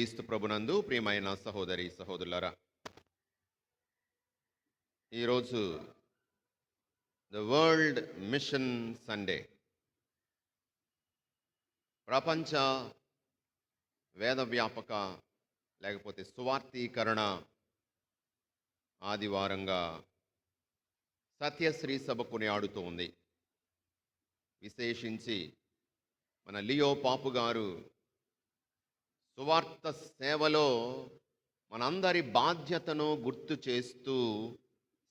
క్రీస్తు ప్రభునందు ప్రియమైన సహోదరి సహోదరులారా ఈరోజు ద వరల్డ్ మిషన్ సండే. ప్రపంచ వేద వ్యాపక లేకపోతే సువార్థీకరణ ఆదివారంగా సత్యశ్రీ సభ కొనియాడుతూ ఉంది. విశేషించి మన లియో పాపు గారు సువార్త సేవలో మనందరి బాధ్యతను గుర్తు చేస్తూ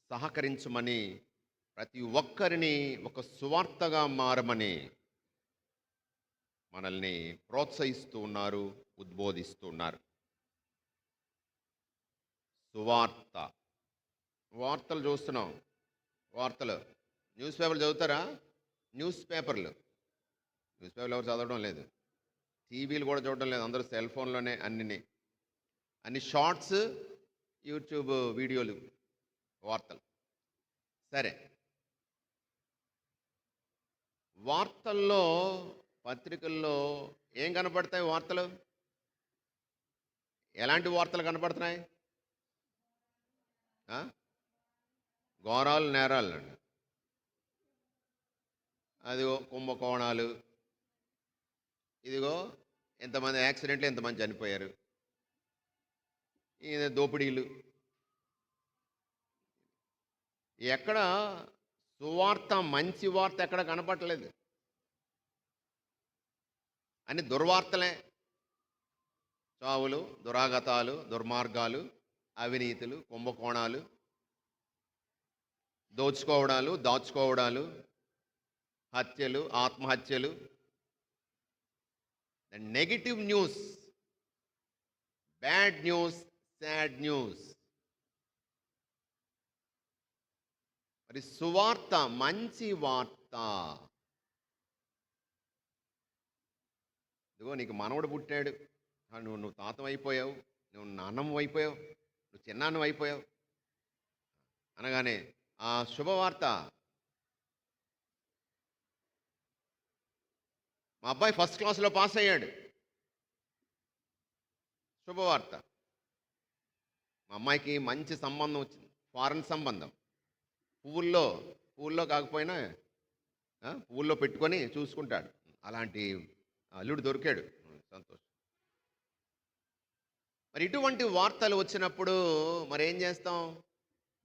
సహకరించమని ప్రతి ఒక్కరిని ఒక సువార్తగా మారమని మనల్ని ప్రోత్సహిస్తూ ఉన్నారు ఉద్బోధిస్తూ ఉన్నారు. సువార్త. వార్తలు చూస్తున్నాం. వార్తలు. న్యూస్ పేపర్లు చదువుతారా? న్యూస్ పేపర్లు. న్యూస్ పేపర్లు ఎవరు చదవడం లేదు. టీవీలు కూడా చూడడం లేదు. అందరూ సెల్ ఫోన్లోనే అన్ని అన్ని షార్ట్స్ యూట్యూబ్ వీడియోలు వార్తలు. సరే. వార్తల్లో పత్రికల్లో ఏం కనపడతాయి వార్తలు? ఎలాంటి వార్తలు కనపడుతున్నాయి? ఘోరాలు నేరాలు. అండి అదిగో కుంభకోణాలు. ఇదిగో ఎంతమంది యాక్సిడెంట్లు ఎంతమంది చనిపోయారు? దోపిడీలు. ఎక్కడ సువార్త మంచి వార్త ఎక్కడ కనపట్టలేదు అని దుర్వార్తలే. చావులు దురాగతాలు దుర్మార్గాలు అవినీతులు కుంభకోణాలు దోచుకోవడాలు దాచుకోవడాలు హత్యలు ఆత్మహత్యలు the negative news bad news sad news మరి సువార్త మంచి వార్త. ఇదిగో నీకు మనవడు పుట్టాడు. నువ్వు నువ్వు తాతం అయిపోయావు. నువ్వు నాన్నమ్మ అయిపోయావు. నువ్వు చిన్నాన్నం అయిపోయావు. అనగానే ఆ శుభవార్త మా అబ్బాయి ఫస్ట్ క్లాస్లో పాస్ అయ్యాడు. శుభవార్త. మా అమ్మాయికి మంచి సంబంధం వచ్చింది. ఫారెన్ సంబంధం. పువ్వుల్లో పువ్వుల్లో కాకపోయినా పువ్వుల్లో పెట్టుకొని చూసుకుంటాడు. అలాంటి అల్లుడు దొరికాడు. సంతోషం. మరి ఇటువంటి వార్తలు వచ్చినప్పుడు మరి ఏం చేస్తాం?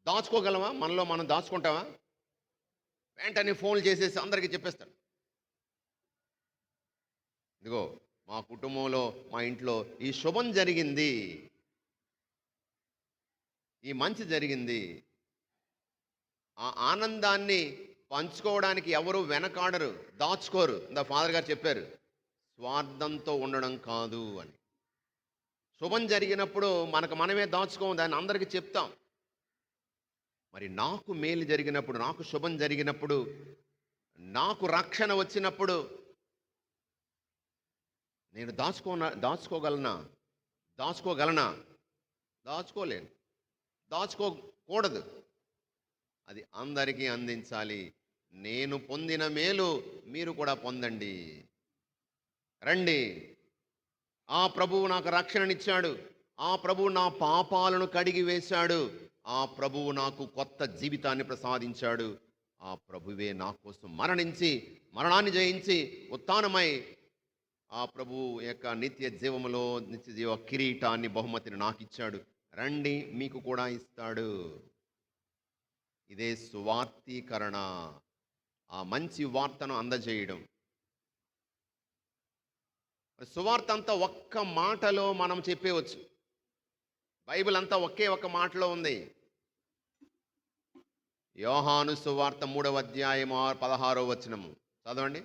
దాచుకోగలమా? మనలో మనం దాచుకుంటామా? వెంటనే ఫోన్లు చేసేసి అందరికీ చెప్పేస్తాడు. ఇదిగో మా కుటుంబంలో మా ఇంట్లో ఈ శుభం జరిగింది. ఈ మంచి జరిగింది. ఆ ఆనందాన్ని పంచుకోవడానికి ఎవరు వెనకాడరు దాచుకోరు. ఇందా ఫాదర్ గారు చెప్పారు స్వార్థంతో ఉండడం కాదు అని. శుభం జరిగినప్పుడు మనకు మనమే దాచుకోము దాన్ని అందరికీ చెప్తాం. మరి నాకు మేలు జరిగినప్పుడు నాకు శుభం జరిగినప్పుడు నాకు రక్షణ వచ్చినప్పుడు నేను దాచుకోన దాచుకోగలనా? దాచుకోగలనా? దాచుకోలేను. దాచుకోకూడదు. అది అందరికీ అందించాలి. నేను పొందిన మేలు మీరు కూడా పొందండి. రండి. ఆ ప్రభువు నాకు రక్షణనిచ్చాడు. ఆ ప్రభువు నా పాపాలను కడిగి వేశాడు. ఆ ప్రభువు నాకు కొత్త జీవితాన్ని ప్రసాదించాడు. ఆ ప్రభువే నా కోసం మరణించి మరణాన్ని జయించి ఉత్థానమై ఆ ప్రభు యొక్క నిత్య జీవములో నిత్య జీవ కిరీటాన్ని బహుమతిని నాకు ఇచ్చాడు. రండి మీకు కూడా ఇస్తాడు. ఇదే సువార్తీకరణ. ఆ మంచి వార్తను అందజేయడం. సువార్త అంతా ఒక్క మాటలో మనం చెప్పేవచ్చు. బైబిల్ అంతా ఒకే ఒక మాటలో ఉంది. యోహాను సువార్త మూడవ అధ్యాయం ఆరు పదహారో వచనము. చదవండి.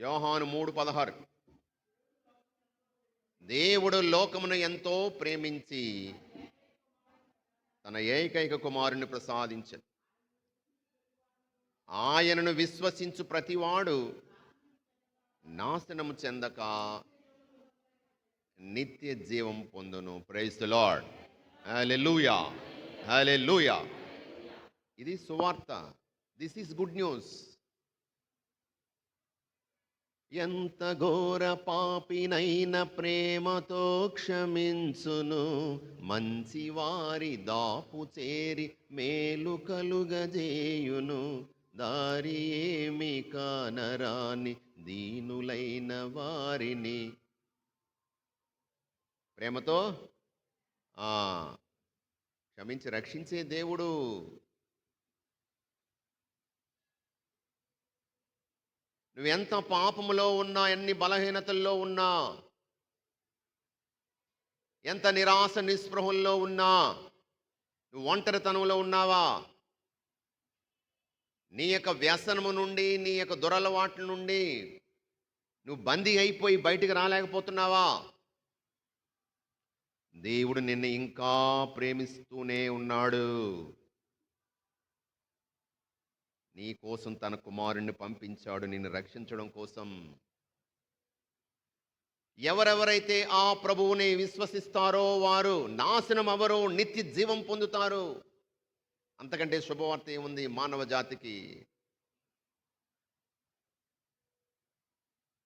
యోహాను మూడు పదహారు. దేవుడు లోకమును ఎంతో ప్రేమించి తన ఏకైక కుమారుని ప్రసాదించను. ఆయనను విశ్వసించు ప్రతివాడు నాశనము చెందక నిత్య జీవం పొందును. ప్రైస్ ద లార్డ్ హల్లెలూయా లూయా ఇది సువార్త. దిస్ ఈస్ గుడ్ న్యూస్ ఎంత ఘోర పాపినైన ప్రేమతో క్షమించును. మంచి వారి దాపు చేరి మేలు కలుగజేయును. దారి ఏమి కానరాని దీనులైన వారిని. ప్రేమతో ఆ, క్షమించి రక్షించే దేవుడు. నువ్వెంత పాపములో ఉన్నా ఎన్ని బలహీనతల్లో ఉన్నా ఎంత నిరాశ నిస్పృహంలో ఉన్నా నువ్వు ఒంటరితనంలో ఉన్నావా? నీ యొక్క వ్యసనము నుండి నీ యొక్క దురలవాట్ల నుండి నువ్వు బందీ అయిపోయి బయటికి రాలేకపోతున్నావా? దేవుడు నిన్ను ఇంకా ప్రేమిస్తూనే ఉన్నాడు. నీ కోసం తన కుమారుణ్ణి పంపించాడు నిన్ను రక్షించడం కోసం. ఎవరెవరైతే ఆ ప్రభువుని విశ్వసిస్తారో వారు నాశనం అవరు నిత్య జీవం పొందుతారు. అంతకంటే శుభవార్త ఏముంది మానవ జాతికి?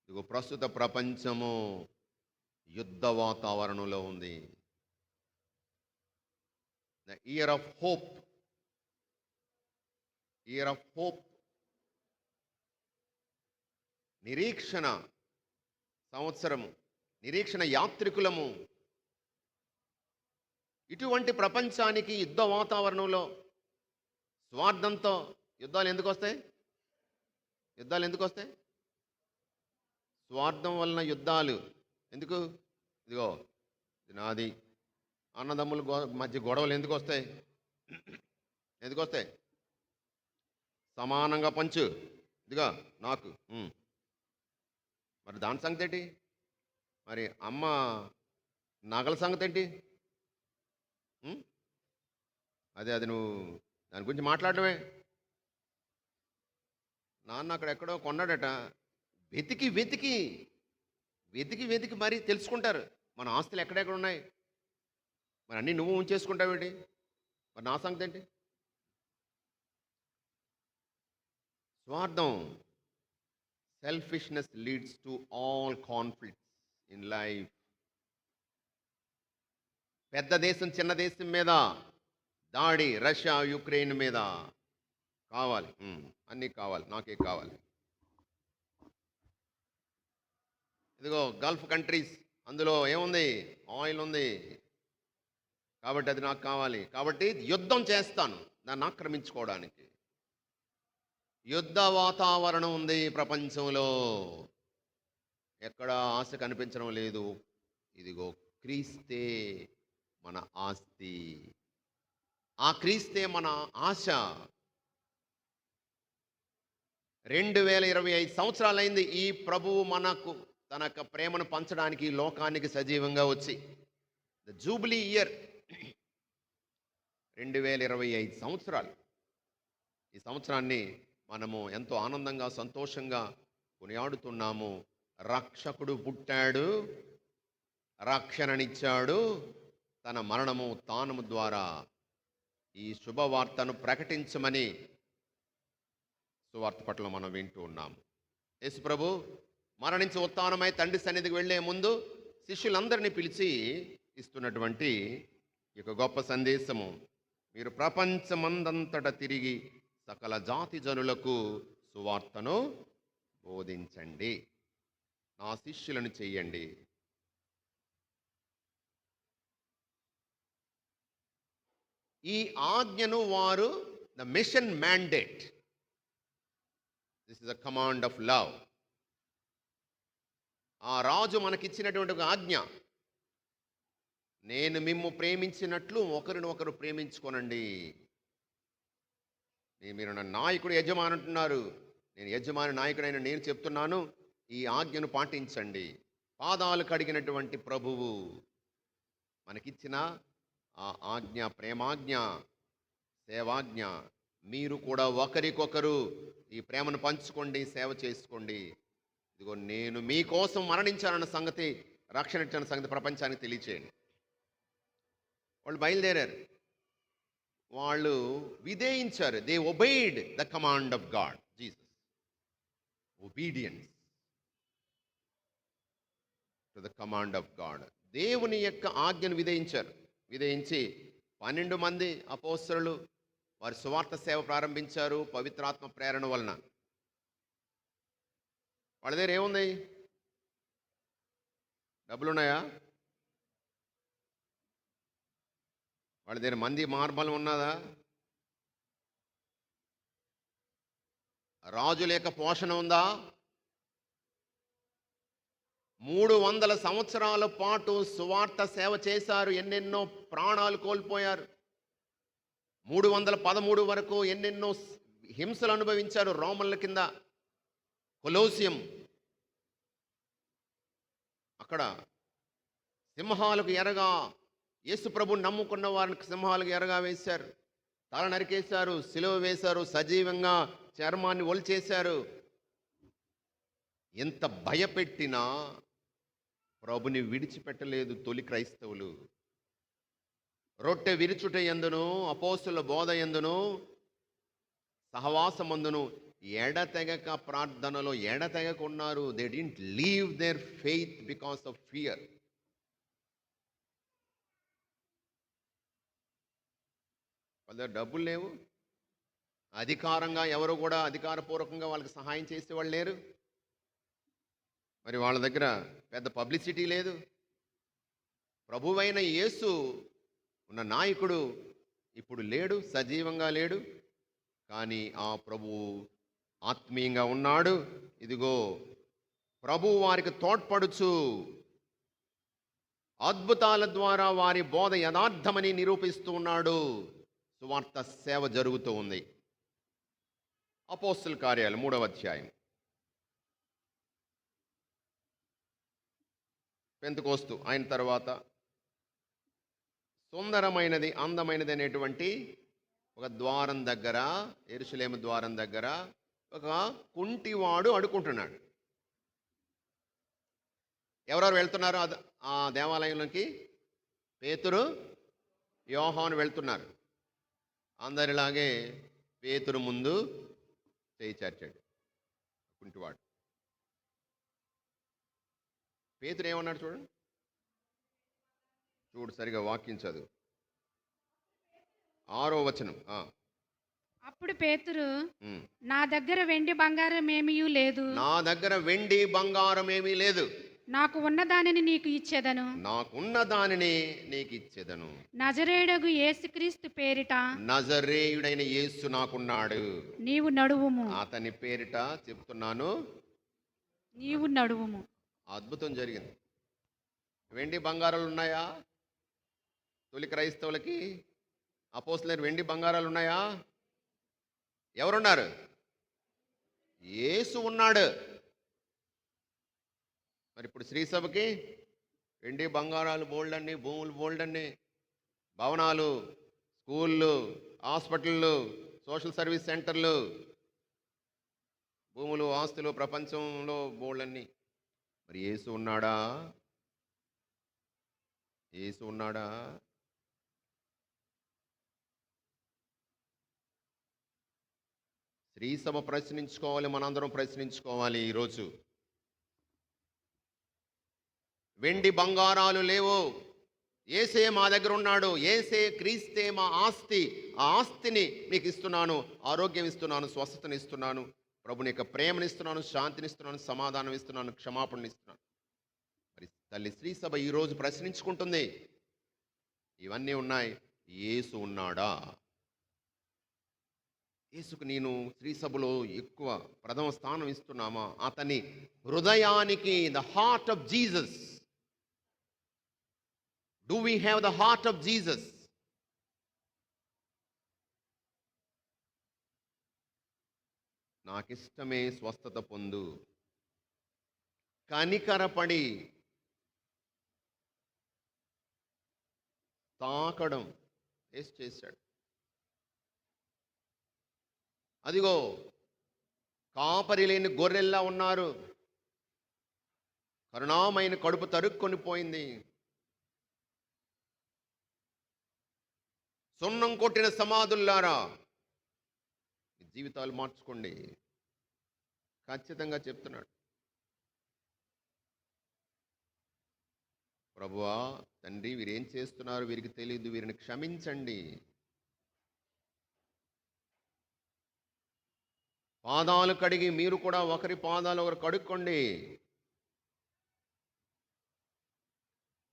ఇదిగో ప్రస్తుత ప్రపంచము యుద్ధ వాతావరణంలో ఉంది. The year of hope year of hope నిరీక్షణ సంవత్సరము నిరీక్షణ యాత్రికులము. ఇటువంటి ప్రపంచానికి యుద్ధ వాతావరణంలో స్వార్థంతో యుద్ధాలు ఎందుకు వస్తాయి? యుద్ధాలు ఎందుకు వస్తాయి? స్వార్థం వలన యుద్ధాలు ఎందుకు? ఇదిగో నాది. అన్నదమ్ముల గో మధ్య గొడవలు ఎందుకు వస్తాయి? ఎందుకు వస్తాయి? సమానంగా పంచు. ఇదిగా నాకు. మరి దాని సంగతి ఏంటి? మరి అమ్మ నగల సంగతి ఏంటి? అదే అది నువ్వు దాని గురించి మాట్లాడటమే నాన్న అక్కడ ఎక్కడో కొన్నాడట. వెతికి వెతికి. వెతికి వెతికి మరీ తెలుసుకుంటారు. మన ఆస్తులు ఎక్కడెక్కడ ఉన్నాయి? మరి అన్నీ నువ్వు ఉంచేసుకుంటావేంటి? మరి నా సంగతి ఏంటి? స్వార్థం selfishness leads to all conflicts in life పెద్ద దేశం చిన్న దేశం మీద దాడి రష్యా యుక్రెయిన్ మీద. కావాలి. అన్నీ కావాలి. నాకే కావాలి. ఇదిగో గల్ఫ్ కంట్రీస్ అందులో ఏముంది? ఆయిల్ ఉంది. కాబట్టి అది నాకు కావాలి. కాబట్టి యుద్ధం చేస్తాను. దాన్ని ఆక్రమించుకోవడానికి. యుద్ధ వాతావరణం ఉంది ప్రపంచంలో. ఎక్కడ ఆశ కనిపించడం లేదు. ఇదిగో క్రీస్తే మన ఆస్తి. ఆ క్రీస్తే మన ఆశ. రెండు వేల ఇరవై ఐదు సంవత్సరాలైంది ఈ ప్రభువు మనకు తన యొక్క ప్రేమను పంచడానికి లోకానికి సజీవంగా వచ్చి. ద జూబ్లీ ఇయర్ రెండు వేల ఇరవై ఐదు సంవత్సరాలు. ఈ సంవత్సరాన్ని మనము ఎంతో ఆనందంగా సంతోషంగా కొనియాడుతున్నాము. రక్షకుడు పుట్టాడు. రక్షణనిచ్చాడు. తన మరణము తానము ద్వారా ఈ శుభవార్తను ప్రకటించమని సువార్త పట్ల మనం వింటూ ఉన్నాము. యేసు ప్రభు మరణించి ఉత్థానమై తండ్రి సన్నిధికి వెళ్ళే ముందు శిష్యులందరినీ పిలిచి ఇస్తున్నటువంటి ఈ యొక్క గొప్ప సందేశము. మీరు ప్రపంచమందంతట తిరిగి సకల జాతి జనులకు సువార్తను బోధించండి. నా శిష్యులను చెయ్యండి. ఈ ఆజ్ఞను వారు the mission mandate this is a command of love ఆ రాజు మనకిచ్చినటువంటి ఒక ఆజ్ఞ. నేను మిమ్ము ప్రేమించినట్లు ఒకరిని ఒకరు ప్రేమించుకోనండి. మీరు నా నాయకుడు యజమాని అంటున్నారు. నేను యజమాని నాయకుడైన నేను చెప్తున్నాను ఈ ఆజ్ఞను పాటించండి. పాదాలు కడిగినటువంటి ప్రభువు మనకిచ్చిన ఆ ఆజ్ఞ ప్రేమాజ్ఞ సేవాజ్ఞ మీరు కూడా ఒకరికొకరు ఈ ప్రేమను పంచుకోండి సేవ చేసుకోండి. ఇదిగో నేను మీకోసం మరణించాలన్న సంగతి రక్షణ ఇచ్చిన సంగతి ప్రపంచానికి తెలియచేయండి. వాళ్ళు బయలుదేరారు. వాళ్ళు విధేయించారు. They obeyed the command of God Jesus obedience to the command of God దేవుని యొక్క ఆజ్ఞను విధేయించారు. విధేయించి పన్నెండు మంది అపోసరులు వారి సువార్త సేవ ప్రారంభించారు పవిత్రాత్మ ప్రేరణ వలన. వాళ్ళ దగ్గర ఏముంది? డబ్బులున్నాయా? వాళ్ళ దగ్గర మంది మార్బలం ఉన్నదా? రాజు లేక పోషణ ఉందా? మూడు వందల సంవత్సరాల పాటు సువార్త సేవ చేశారు ఎన్నెన్నో ప్రాణాలు కోల్పోయారు. మూడు వందల పదమూడు వరకు ఎన్నెన్నో హింసలు అనుభవించారు రోమన్ల కింద. కొలోసియం. అక్కడ సింహాలకు ఎరగా యేసు ప్రభు నమ్ముకున్న వారికి సింహాలకు ఎరగా వేశారు. తల నరికేశారు సిలువ వేశారు సజీవంగా చర్మాన్ని ఒలిచేశారు. ఎంత భయపెట్టినా ప్రభుని విడిచిపెట్టలేదు తొలి క్రైస్తవులు. రొట్టె విరుచుట ఎందును అపోసుల బోధ ఎందును సహవాసమందును ఎడతెగక ప్రార్థనలో ఎడతెగకున్నారు. They didn't leave their faith because of fear వాళ్ళ దగ్గర డబ్బులు లేవు. అధికారంగా ఎవరు కూడా అధికారపూర్వకంగా వాళ్ళకి సహాయం చేసేవాళ్ళు లేరు. మరి వాళ్ళ దగ్గర పెద్ద పబ్లిసిటీ లేదు. ప్రభువైన యేసు ఉన్న నాయకుడు ఇప్పుడు లేడు సజీవంగా లేడు. కానీ ఆ ప్రభువు ఆత్మీయంగా ఉన్నాడు. ఇదిగో ప్రభువు వారికి తోడ్పడుచు అద్భుతాల ద్వారా వారి బోధ యథార్థమని నిరూపిస్తూ ఉన్నాడు. సువార్త సేవ జరుగుతూ ఉంది. అపోస్తుల కార్యాలు మూడవ అధ్యాయం. పెంతుకోస్తు ఆయన తర్వాత సుందరమైనది అందమైనది అనేటువంటి ఒక ద్వారం దగ్గర ఎరుసలేము ద్వారం దగ్గర ఒక కుంటివాడు అడుకుంటున్నాడు ఎవరెవరు వెళ్తున్నారు? ఆ ఆ దేవాలయంలోకి? పేతురు యోహాను వెళ్తున్నారు. అందరిలాగే పేతురు ముందు చేయి చాచాడు కుంటివాడు. పేతురు ఏమన్నాడు చూడండి చూడు సరిగా వాక్యం చదువు. ఆరో వచనం అప్పుడు పేతురు. నా దగ్గర వెండి బంగారం ఏమీ లేదు. నా దగ్గర వెండి బంగారం ఏమీ లేదు. నాకు ఉన్న దానిని నీకు ఇచ్చేదను. నాకున్న దానిని నీకు ఇచ్చేదను. నజరేడగు యేసుక్రీస్తు పేరిట నజరేయుడైన యేసు నాకున్నాడు. నీవు నడువుము. అతని పేరిట చెప్తున్నాను. నీవు నడువుము. అద్భుతం జరిగింది. వెండి బంగారాలు ఉన్నాయా? తొలి క్రైస్తవులకి? అపోసలేరు వెండి బంగారాలు ఉన్నాయా? ఎవరున్నారు? యేసు ఉన్నాడు. మరి ఇప్పుడు శ్రీసభకి వెండి బంగారాలు బోల్డన్ని భూములు బోల్డ్ అన్ని భవనాలు స్కూళ్ళు హాస్పిటళ్ళు సోషల్ సర్వీస్ సెంటర్లు భూములు ఆస్తులు ప్రపంచంలో బోల్డన్ని. మరి యేసు ఉన్నాడా? యేసు ఉన్నాడా? శ్రీసభ ప్రశ్నించుకోవాలి మనందరం ప్రశ్నించుకోవాలి ఈరోజు. వెండి బంగారాలు లేవు. ఏసే మా దగ్గర ఉన్నాడు. ఏసే క్రీస్తే మా ఆస్తి. ఆ ఆస్తిని మీకు ఇస్తున్నాను. ఆరోగ్యం ఇస్తున్నాను. స్వస్థతని ఇస్తున్నాను. ప్రభుని యొక్క ప్రేమనిస్తున్నాను శాంతినిస్తున్నాను సమాధానం ఇస్తున్నాను. క్షమాపణని ఇస్తున్నాను. మరి తల్లి శ్రీ సభ ఈరోజు ప్రశ్నించుకుంటుంది. ఇవన్నీ ఉన్నాయి. యేసు ఉన్నాడా? యేసుకు నేను శ్రీ సభలో ఎక్కువ ప్రథమ స్థానం ఇస్తున్నామా? అతని హృదయానికి the heart of Jesus do we have the heart of Jesus నాకిష్టమే స్వస్థత పొందు. కనికరపడి. తాకడం. వేస్ట్ చేశాడు. అదిగో కాపరి లేని గొర్రెల్లా ఉన్నారు. కరుణామైన కడుపు తరుక్కొని పోయింది. సున్నం కొట్టిన సమాధుల్లారా? జీవితాలు మార్చుకోండి. ఖచ్చితంగా చెప్తున్నాడు. ప్రభువా తండ్రి వీరేం చేస్తున్నారు వీరికి తెలియదు వీరిని క్షమించండి. పాదాలు కడిగి మీరు కూడా ఒకరి పాదాలు ఒకరు కడుక్కోండి.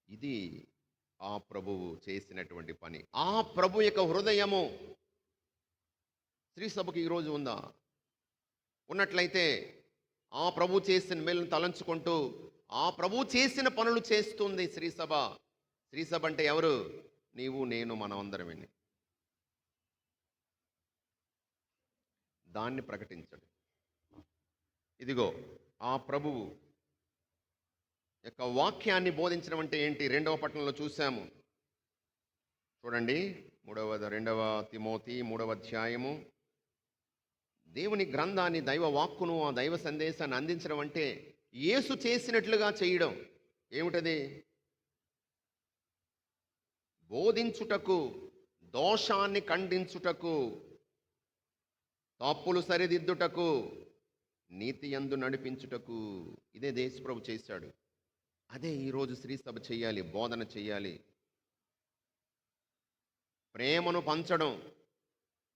ఇది ఆ ప్రభువు చేసినటువంటి పని. ఆ ప్రభు యొక్క హృదయము స్త్రీ సభకు ఈరోజు ఉందా? ఉన్నట్లయితే ఆ ప్రభు చేసిన మేలును తలంచుకుంటూ ఆ ప్రభు చేసిన పనులు చేస్తుంది శ్రీసభ శ్రీసభ అంటే ఎవరు? నీవు నేను మనం అందరమని దాన్ని ప్రకటించడు. ఇదిగో ఆ ప్రభువు యొక్క వాక్యాన్ని బోధించడం అంటే ఏంటి? రెండవ పట్టణంలో చూసాము చూడండి మూడవ రెండవ తిమోతి మూడవ అధ్యాయము. దేవుని గ్రంథాన్ని దైవ వాక్కును ఆ దైవ సందేశాన్ని అందించడం అంటే యేసు చేసినట్లుగా చేయడం. ఏమిటది? బోధించుటకు దోషాన్ని ఖండించుటకు తప్పులు సరిదిద్దుటకు నీతి యందు నడిపించుటకు. ఇదే దేశప్రభు చేశాడు. అదే ఈరోజు శ్రీసభ చేయాలి బోధన చేయాలి. ప్రేమను పంచడం.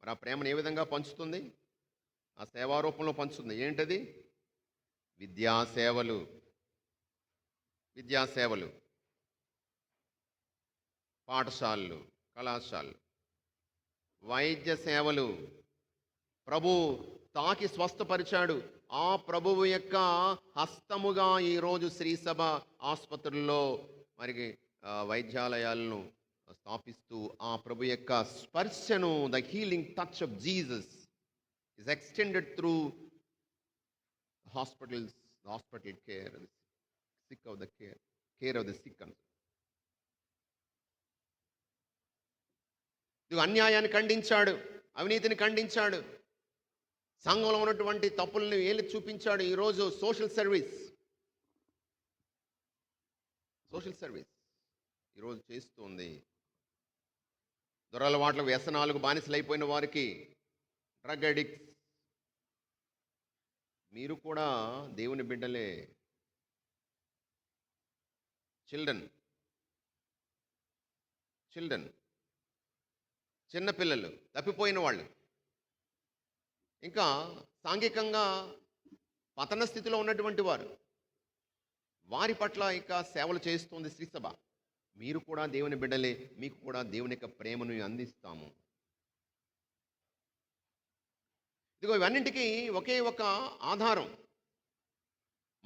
మరి ఆ ప్రేమను ఏ విధంగా పంచుతుంది? ఆ సేవారూపంలో పంచుతుంది. ఏంటది? విద్యా సేవలు విద్యా సేవలు పాఠశాలలు కళాశాలలు. వైద్య సేవలు. ప్రభు తాకి స్వస్థపరిచాడు. ఆ ప్రభువు యొక్క హస్తముగా ఈరోజు శ్రీసభ ఆసుపత్రుల్లో మరి వైద్యాలయాలను స్థాపిస్తూ ఆ ప్రభు యొక్క స్పర్శను the healing touch of Jesus is extended through hospitals hospital care sick of the care care of the sick the ఇది అన్యాయాన్ని ఖండించాడు అవినీతిని ఖండించాడు సంఘంలో ఉన్నటువంటి తప్పుల్ని ఏలి చూపించాడు ఈరోజు సోషల్ సర్వీస్ సోషల్ సర్వీస్ ఈరోజు చేస్తుంది. దొరలవాట్ల వ్యసనాలకు బానిసలైపోయిన వారికి డ్రగ్ అడిక్ట్స్ మీరు కూడా దేవుని బిడ్డలే. చిల్డ్రన్ చిల్డ్రన్ చిన్నపిల్లలు తప్పిపోయిన వాళ్ళు. ఇంకా సాంఘికంగా పతన స్థితిలో ఉన్నటువంటి వారు. వారి పట్ల ఇంకా సేవలు చేస్తుంది శ్రీసభ. మీరు కూడా దేవుని బిడ్డలే మీకు కూడా దేవుని యొక్క ప్రేమను అందిస్తాము. ఇదిగో ఇవన్నింటికి ఒకే ఒక ఆధారం.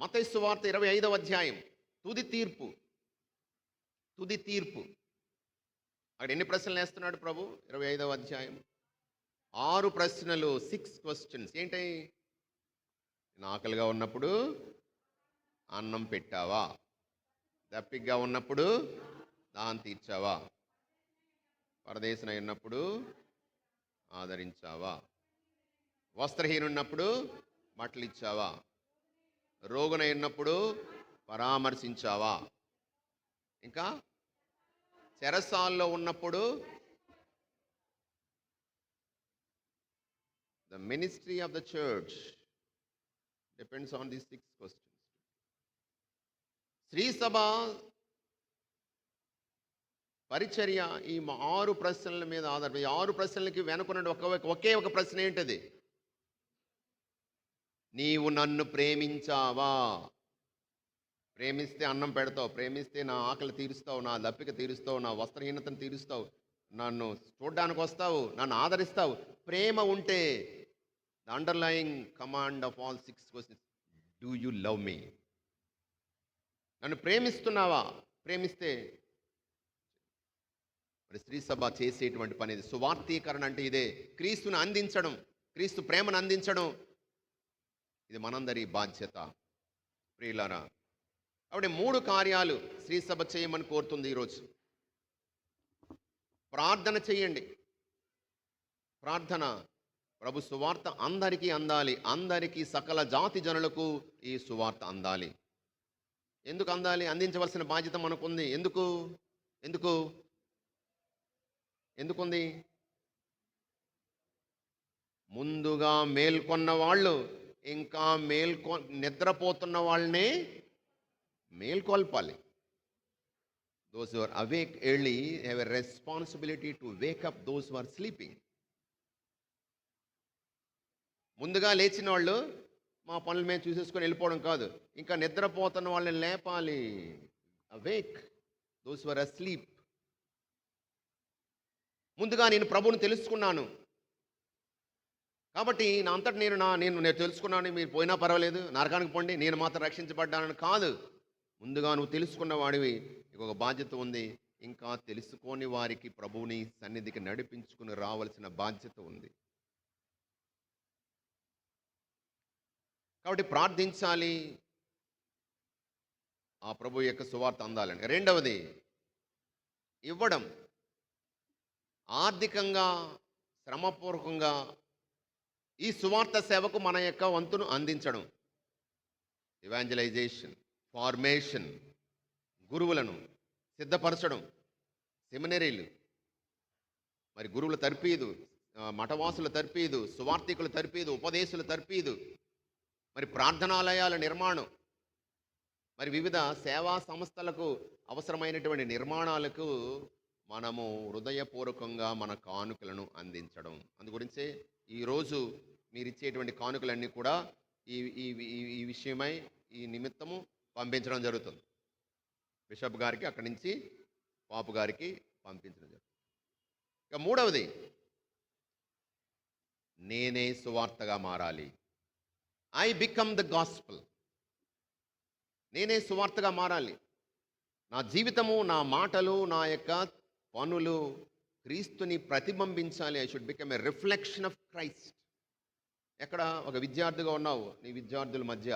మతైస్సు వార్త ఇరవై ఐదవ అధ్యాయం. తుది తీర్పు. తుది తీర్పు. అక్కడ ఎన్ని ప్రశ్నలు వేస్తున్నాడు ప్రభు? ఇరవై ఐదవ అధ్యాయం. ఆరు ప్రశ్నలు సిక్స్ క్వశ్చన్స్ ఏంటి? నేను ఆకలిగా ఉన్నప్పుడు అన్నం పెట్టావా? దప్పిగ్గా ఉన్నప్పుడు దాన్ని తీర్చావా? పరదేశన ఉన్నప్పుడు ఆదరించావా? వస్త్రహీనున్నప్పుడు బట్టలు ఇచ్చావా రోగునై ఉన్నప్పుడు పరామర్శించావా? ఇంకా చెరసాల్లో ఉన్నప్పుడు the ministry of the church depends on the questions. శ్రీ సభ పరిచర్య ఈ ఆరు ప్రశ్నల మీద ఆధారపడి ఆరు ప్రశ్నలకి వెనుకున్న ఒక ఒకే ఒక ప్రశ్న ఏంటది? నీవు నన్ను ప్రేమించావా? ప్రేమిస్తే అన్నం పెడతావు ప్రేమిస్తే నా ఆకలి తీరుస్తావు నా లప్పిక తీరుస్తావు నా వస్త్రహీనతను తీరుస్తావు నన్ను చూడ్డానికి వస్తావు నన్ను ఆదరిస్తావు. ప్రేమ ఉంటే the underlying command of all six questions do you love me నన్ను ప్రేమిస్తున్నావా? ప్రేమిస్తే మరి స్త్రీ సభ చేసేటువంటి పని ఇది. సువార్తీకరణ అంటే ఇదే. క్రీస్తుని అందించడం క్రీస్తు ప్రేమను అందించడం. ఇది మనందరి బాధ్యత. ప్రియులారా కాబట్టి మూడు కార్యాలు స్త్రీ సభ చేయమని కోరుతుంది ఈరోజు. ప్రార్థన చేయండి. ప్రార్థన ప్రభు సువార్త అందరికీ అందాలి అందరికీ సకల జాతి జనులకు ఈ సువార్త అందాలి. ఎందుకు అందాలి? అందించవలసిన బాధ్యత మనకుంది. ఎందుకు? ఎందుకు? ఎందుకుంది? ముందుగా మేల్కొన్న వాళ్ళు ఇంకా మేల్కొ నిద్రపోతున్న వాళ్ళనే మేల్కొల్పాలి. Those who awake early have a responsibility to wake up those are sleeping. ముందుగా లేచిన వాళ్ళు మా పనులు మేము చూసేసుకొని వెళ్ళిపోవడం కాదు. ఇంకా నిద్రపోతున్న వాళ్ళని లేపాలి. అవేక్ దోస్ వర్ అస్లీప్ ముందుగా నేను ప్రభువుని తెలుసుకున్నాను. కాబట్టి నా అంతటి నేను నా నేను నేను తెలుసుకున్నాను. మీరు పోయినా పర్వాలేదు. నరకానికి పోండి. నేను మాత్రం రక్షించబడ్డానని కాదు. ముందుగా నువ్వు తెలుసుకున్న వాడివి ఒక బాధ్యత ఉంది. ఇంకా తెలుసుకోని వారికి ప్రభువుని సన్నిధికి నడిపించుకుని రావాల్సిన బాధ్యత ఉంది. కాబట్టి ప్రార్థించాలి. ఆ ప్రభు యొక్క సువార్త అందాలని రెండవది ఇవ్వడం. ఆర్థికంగా శ్రమపూర్వకంగా ఈ సువార్త సేవకు మన యొక్క వంతును అందించడం. ఇవాంజలైజేషన్ ఫార్మేషన్ గురువులను సిద్ధపరచడం సెమినరీలు మరి గురువుల తర్పీదు మఠవాసుల తర్పీదు సువార్థికుల తర్పీదు ఉపదేశుల తర్పీదు మరి ప్రార్థనాలయాల నిర్మాణం. మరి వివిధ సేవా సంస్థలకు అవసరమైనటువంటి నిర్మాణాలకు మనము హృదయపూర్వకంగా మన కానుకలను అందించడం. అందుగురించే ఈరోజు మీరు ఇచ్చేటువంటి కానుకలన్నీ కూడా ఈ ఈ ఈ- ఈ విషయమై ఈ నిమిత్తము పంపించడం జరుగుతుంది. బిషప్ గారికి అక్కడి నుంచి పాపు గారికి పంపించడం జరుగుతుంది. ఇక మూడవది నేనే సువార్తగా మారాలి. ఐ బికమ్ ద గాస్పల్ నేనే సువార్తగా మారాలి. నా జీవితము నా మాటలు నా యొక్క పనులు క్రీస్తుని ప్రతిబింబించాలి. I should become a reflection of Christ ఎక్కడ ఒక విద్యార్థిగా ఉన్నావు నీ విద్యార్థుల మధ్య.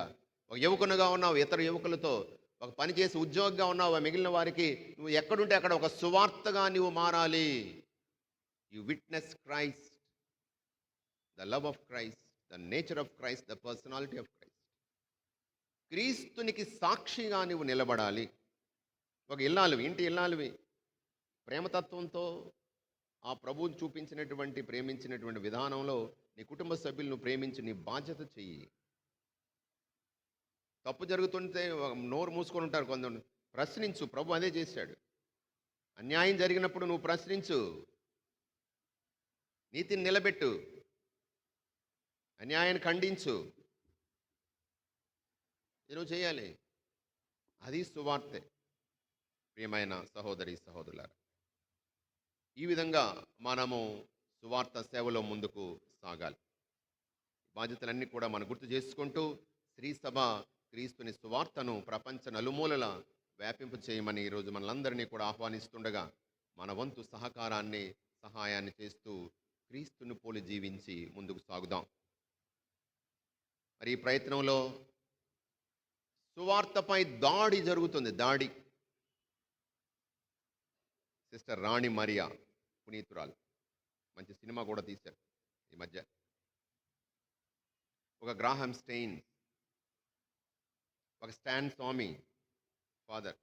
ఒక యువకునిగా ఉన్నావు ఇతర యువకులతో. ఒక పని చేసి ఉద్యోగిగా ఉన్నావు ఆ మిగిలిన వారికి నువ్వు ఎక్కడుంటే అక్కడ ఒక సువార్తగా నువ్వు మారాలి. You witness Christ the love of Christ the nature of Christ the personality of Christ క్రీస్తునికి సాక్షిగా నువ్వు నిలబడాలి. ఒక ఇల్లాలువి ఇంటి ఇల్లాలువి. ప్రేమతత్వంతో ఆ ప్రభువుని చూపించినటువంటి ప్రేమించినటువంటి విధానంలో నీ కుటుంబ సభ్యులను ప్రేమించి నీ బాధ్యత చెయ్యి. తప్పు జరుగుతుంటే నోరు మూసుకొని ఉంటారు కొందరు. ప్రశ్నించు ప్రభు అదే చేశాడు. అన్యాయం జరిగినప్పుడు నువ్వు ప్రశ్నించు. నీతిని నిలబెట్టు. అన్యాయాన్ని ఖండించు. ఇది చేయాలి. అది సువార్తే. ప్రియమైన సహోదరి సహోదరులారా. ఈ విధంగా మనము సువార్త సేవలో ముందుకు సాగాలి. బాధ్యతలన్నీ కూడా మనం గుర్తు చేసుకుంటూ శ్రీ సభ క్రీస్తుని సువార్తను ప్రపంచ నలుమూలల వ్యాపింపు చేయమని ఈరోజు మనలందరినీ కూడా ఆహ్వానిస్తుండగా మన వంతు సహకారాన్ని సహాయాన్ని చేస్తూ క్రీస్తుని పోలి జీవించి ముందుకు సాగుదాం. మరి ఈ ప్రయత్నంలో సువార్తపై దాడి జరుగుతుంది. దాడి. సిస్టర్ రాణి మరియా పునీతురాలు. మంచి సినిమా కూడా తీశారు ఈ మధ్య. ఒక గ్రాహం స్టెయిన్ ఒక స్టాన్ స్వామి ఫాదర్.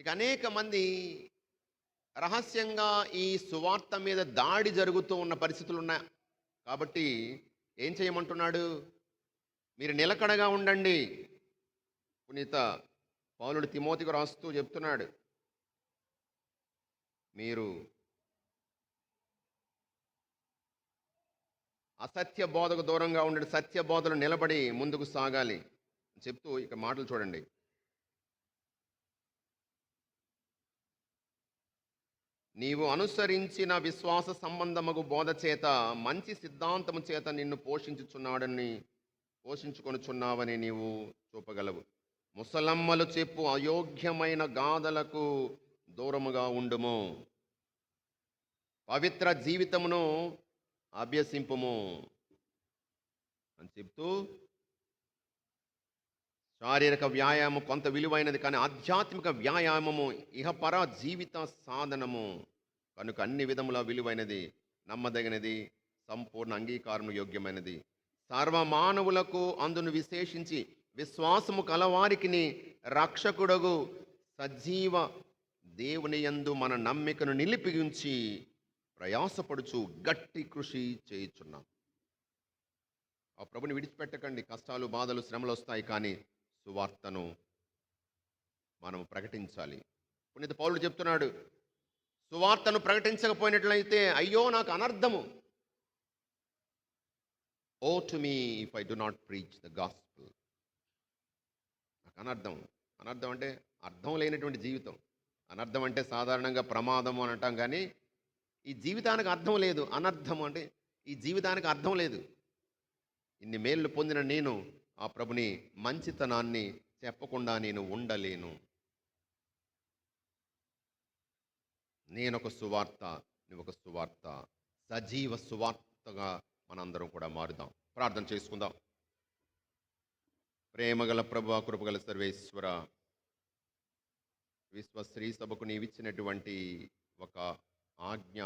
ఇక అనేక మంది రహస్యంగా ఈ సువార్త మీద దాడి జరుగుతూ ఉన్న పరిస్థితులు ఉన్నాయి. కాబట్టి ఏం చేయమంటున్నాడు? మీరు నిలకడగా ఉండండి. పునీత పౌలుడు తిమోతికి రాస్తూ చెప్తున్నాడు. మీరు అసత్య బోధకు దూరంగా ఉండి సత్య బోధలు నిలబడి ముందుకు సాగాలి చెప్తూ ఇక మాటలు చూడండి. నీవు అనుసరించిన విశ్వాస సంబంధముగు బోధ చేత మంచి సిద్ధాంతము చేత నిన్ను పోషించుచున్నాడని పోషించుకొనుచున్నావని నీవు చూపగలవు. ముసలమ్మలు చెప్పు అయోగ్యమైన గాథలకు దూరముగా ఉండుము. పవిత్ర జీవితమును అభ్యసింపుము. అని చెప్తూ శారీరక వ్యాయామం కొంత విలువైనది కానీ ఆధ్యాత్మిక వ్యాయామము ఇహపర జీవిత సాధనము. కనుక అన్ని విధముల విలువైనది నమ్మదగినది సంపూర్ణ అంగీకారం యోగ్యమైనది. సర్వమానవులకు అందును విశేషించి విశ్వాసము కలవారికిని రక్షకుడగు సజీవ దేవుని యందు మన నమ్మికను నిలిపిగించి ప్రయాసపడుచు గట్టి కృషి చేయుచున్నాం. ఆ ప్రభుని విడిచిపెట్టకండి. కష్టాలు బాధలు శ్రమలు వస్తాయి కానీ సువార్తను మనం ప్రకటించాలి. పునీత పౌరుడు చెప్తున్నాడు సువార్తను ప్రకటించకపోయినట్లయితే అయ్యో నాకు అనర్థము. Woe to me if I do not preach the gospel. నాకు అనర్థం. అనర్థం అంటే అర్థం లేనటువంటి జీవితం. అనర్థం అంటే సాధారణంగా ప్రమాదం అని అంటాం కానీ ఈ జీవితానికి అర్థం లేదు. అనర్థం అంటే ఈ జీవితానికి అర్థం లేదు. ఇన్ని మేళ్ళు పొందిన నేను ఆ ప్రభుని మంచితనాన్ని చెప్పకుండా నేను ఉండలేను. నేనొక సువార్త నువ్వు ఒక సువార్త సజీవ సువార్తగా మనందరం కూడా మారుదాం. ప్రార్థన చేసుకుందాం. ప్రేమగల ప్రభు కృపగల సర్వేశ్వర విశ్వ స్త్రీ సభకు నీవిచ్చినటువంటి ఒక ఆజ్ఞ.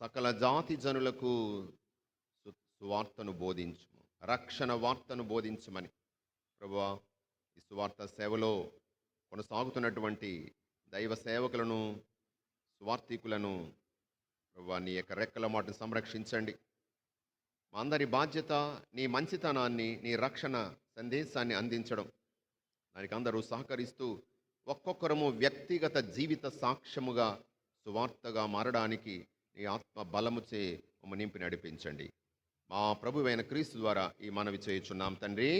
సకల జాతి జనులకు సువార్తను బోధించు. రక్షణ వార్తను బోధించమని. ప్రభువా ఈ సువార్త సేవలో కొనసాగుతున్నటువంటి దైవ సేవకులను సువార్థికులను ప్రభువా నీ యొక్క రెక్కల మాటను సంరక్షించండి. మా అందరి బాధ్యత నీ మంచితనాన్ని నీ రక్షణ సందేశాన్ని అందించడం. దానికి అందరూ సహకరిస్తూ ఒక్కొక్కరము వ్యక్తిగత జీవిత సాక్ష్యముగా సువార్తగా మారడానికి నీ ఆత్మ బలముచే మమ్మ నింపి నడిపించండి. మా ప్రభువైన క్రీస్తు ద్వారా ఈ మనవి చేయుచున్నాం తండ్రి.